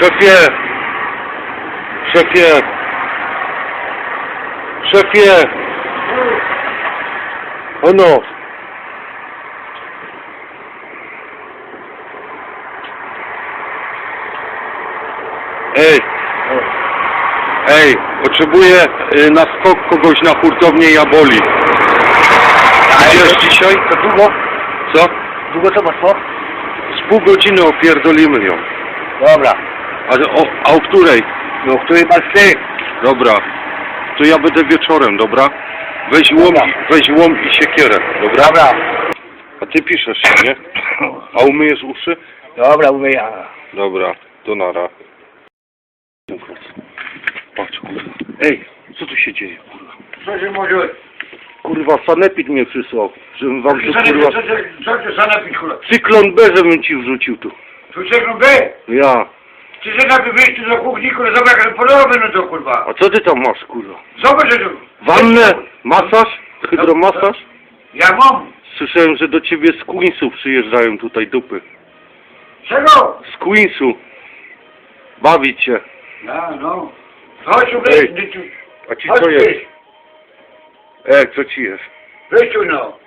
Szefie! Szefie! Szefie! Ono! Ej! Ej! Potrzebuję y, na skok kogoś na hurtownię Jaboli. Idziesz dzisiaj? To długo? Co? Długo to masz po? Z pół godziny opierdolimy ją. Dobra. A o, a o której? No, który masz ty? Dobra. To ja będę wieczorem, dobra? Weź łom, Dobra. weź łom i siekierę, dobra? Dobra. A ty piszesz się, nie? A umyjesz uszy? Dobra, ja. Dobra, to nara. Patrz, kurwa. Ej, co tu się dzieje, kurwa? Co się może? Kurwa, sanepid mnie przysłał, żebym wam tu, Co ty, kurwa... co ty, co ty sanepid, kurwa? Cyklon B, żebym ci wrzucił tu. Tu czego B? Ja. Ty się najpierw wyjść tu do kuchni, kurwa, zobacz jak podobny no to, kurwa. A co ty tam masz, kurwa? Zobacz, że tu. Wannę? Masaż? Hydromasaż? Ja mam. Słyszałem, że do ciebie z Queensu przyjeżdżają tutaj dupy. Czego? Z Queensu. Bawić się. Ja, no. Chodź tu, Ej. tu. A ci Chodź co jest? wyjść. E, co ci jest? Wyjść tu, no.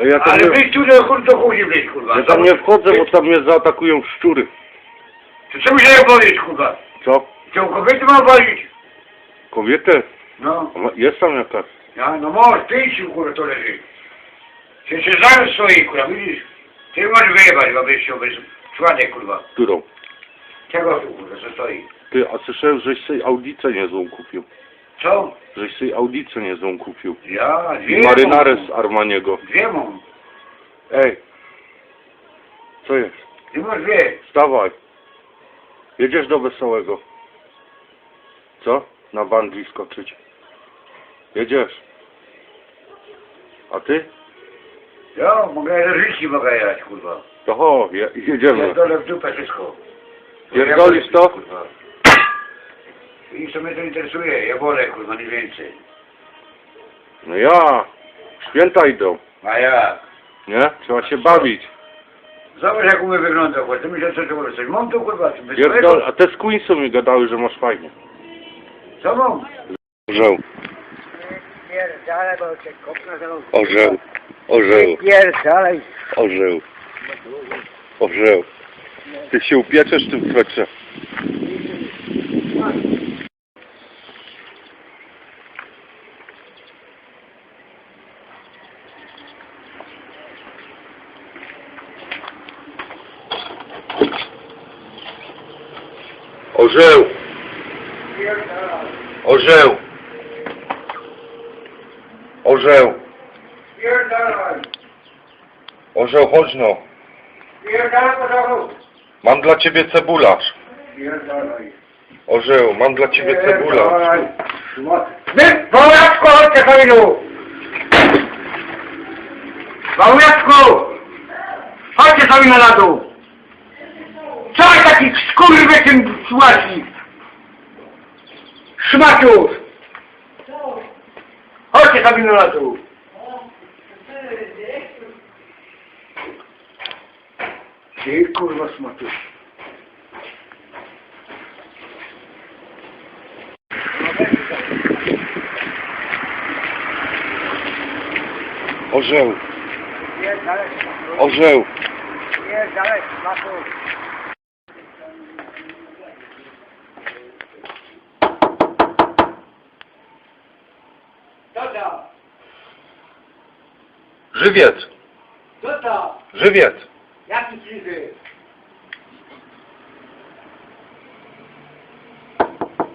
Ja tam Ale nie, wyjść tu do, kur- do kuchni, wyjść, kurwa. ja tam nie wchodzę, bo tam mnie zaatakują szczury. To co mi się powiedzieć, kurwa? Co? Cię kobiety mam walić? Kobietę? No. A ma- Jest tam jakaś? Ja, no możesz, pięciu, kurwa, to leży. Się się zaraz stoi, kurwa, widzisz? Ty możesz wyjebać, bo byś chciał, być człowiek, kurwa. Którą? Czego tu, kurwa, co stoi? Ty, a słyszałem, żeś sobie audicę niezłą kupił. Co? Żeś sobie audicę niezłą kupił. Ja, dwie I marynarę mam. z Armaniego. Dwie mam. Ej. Co jest? Ty masz dwie. Wstawaj. Jedziesz do Wesołego. Co? Na bungee skoczyć. Jedziesz. A ty? Ja, mogę życie mogę jechać, kurwa. To ho, je, jedziemy. Dole w dupę wszystko. Pierdolisz to? Kurwa. I co mnie to interesuje? Ja wolę, kurwa, nie więcej. No ja. Święta idą. A ja. Nie? Trzeba się bawić. Zobacz jak u mnie wygląda, kurwa. Ty myślisz, co to może coś? Mam tu, kurwa, czy bez Pierdol, a te z Queensu mi gadały, że masz fajnie. Co mam? Orzeł. Pierdalaj, bo cię kopnę za Orzeł. Orzeł. Pierdalaj. Orzeł. Orzeł. Ty się upieczesz w tym swetrze. Orzeł. Orzeł. Orzeł. Orzeł, chodź no. Mam dla ciebie cebularz. Orzeł, mam dla ciebie cebularz. Wy, Wołacku, chodźcie Kamilu! Wołacku! Chodźcie sami na dół! Co taki skurwysyn słasi? Szmaciusz! Chodźcie sami na dół! Ty kurwa szmaciusz. Orzeł, orzeł. Co to? Żywiec, Co to? żywiec. Jaki krzywy?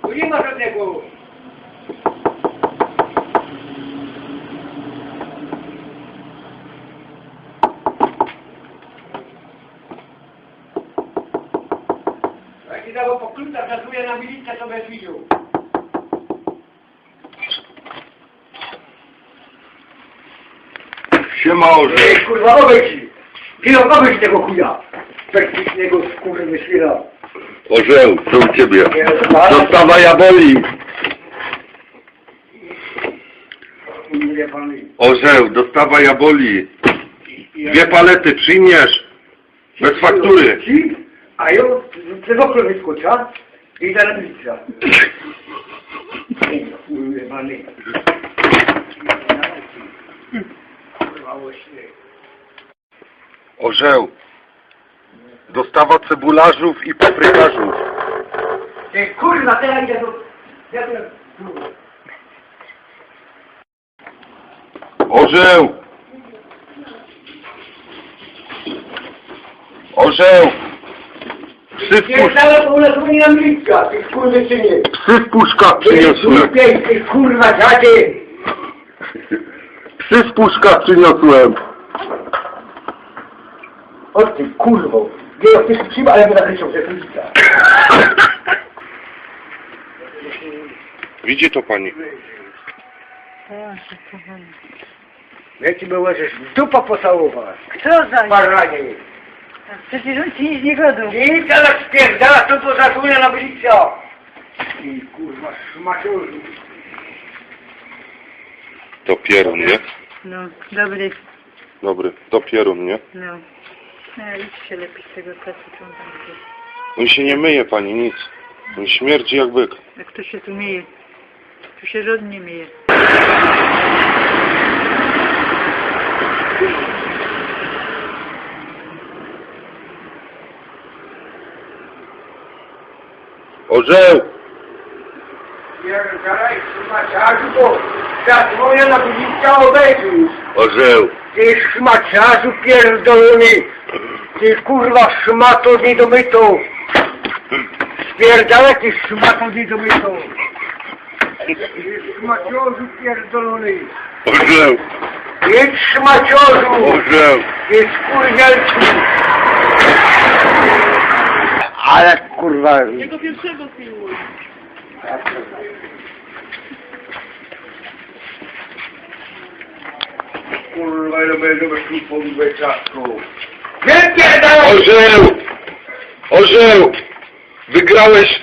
Tu nie ma żadnego. Jak ci dało po kluczach, zasłuję na milicję, to będziesz widział. Siema Ej, orzeł. kurwa, obejdź! Kilo, obejdź tego chuja! Technicznego skurwy świra. Orzeł, co u ciebie? Dostawa jaboli. Nie pan Orzeł, dostawa jaboli. Dwie palety przyjmiesz. Bez faktury. Ci? A ja przez okno wyskoczę i zaraz widzę. Ujebany. Śnieg. Orzeł. Dostawa cebularzów i paprykarzów. Ty kurwa, teraz idę do... Ja teraz... Orzeł. Orzeł. Psy w, pusz... Pierdala to u nas nie ty kurwy. Psy w puszkach ty kurwa dziadzie. Psy w puszkach przyniosłem. O ty kurwo. Nie, ty się ale my nakrycią, że widzę. Widzi to pani? Boże, kochany. Ja ci możesz dupa pocałować. Kto za Baranie. Przecież on ci nic nie godą. I teraz spierdala, to to zasłania na blica. I kurwa, szmaciorzu. To pierun, nie? No, dobry. Dobry, to pierun, nie? No. No, idź się lepiej z tego kasu, co on tam gdzieś. On się nie myje pani, nic. On śmierdzi jak byk. Jak kto się tu myje? Tu się żaden nie myje. Orzeł! Szmaciarzu, bo zasłania na blica obejrzysz. Orzeł! Ty szmaciarzu pierdolony. Ty kurwa szmato niedomyto. Spierdalaj ty szmato niedomyto. Ty szmaciorzu pierdolony. Orzeł! Ty szmaciorzu. Orzeł! Ty skurwielcu. Ale kurwa. Jego pierwszego filmu. Kurwa, ile będę tu pomówić czasku. Nie pierdalaj! Orzeł! Orzeł! Wygrałeś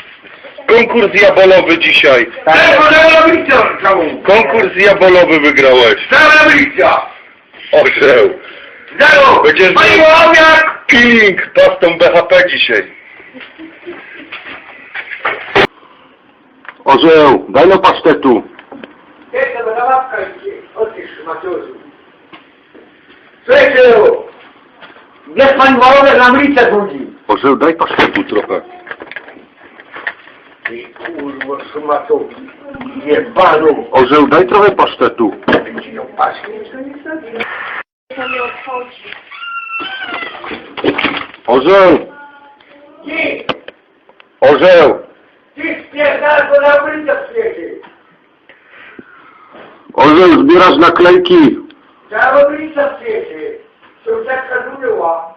konkurs jabolowy dzisiaj. Tego na ulicę całą. Konkurs jabolowy wygrałeś. Cała ulica. Orzeł! Zero! Będziesz miał- Łowiak! Ping! Pastą BHP dzisiaj. Orzeł! Daj no pasztetu. Jeszcze do łapka idzie. O ty szmaciorzu. Słuchajcie, niech pan Łowiak na ulicę budzi. Orzeł, daj pasztetu trochę. Ty kurwa szmatowi. Jebanu. Orzeł, daj trochę pasztetu. Ci ją paski. Orzeł! Ty! Orzeł! Ty spierdal, bo na ulicę przyjedzie. Orzeł, zbierasz naklejki. Cała ulica przyjedzie. Sąsiadka zmyła.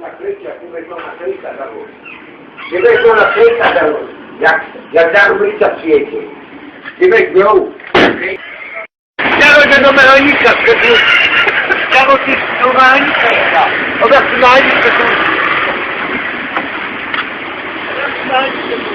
Naklejka, nie będą naklejka założyć. Nie będą naklejka założyć. Jak, jak za ulica przyjedzie. Nie będą. Ja będę do mechanika, sklepu. Ja go ty do mechanika. Oda mechanika tu.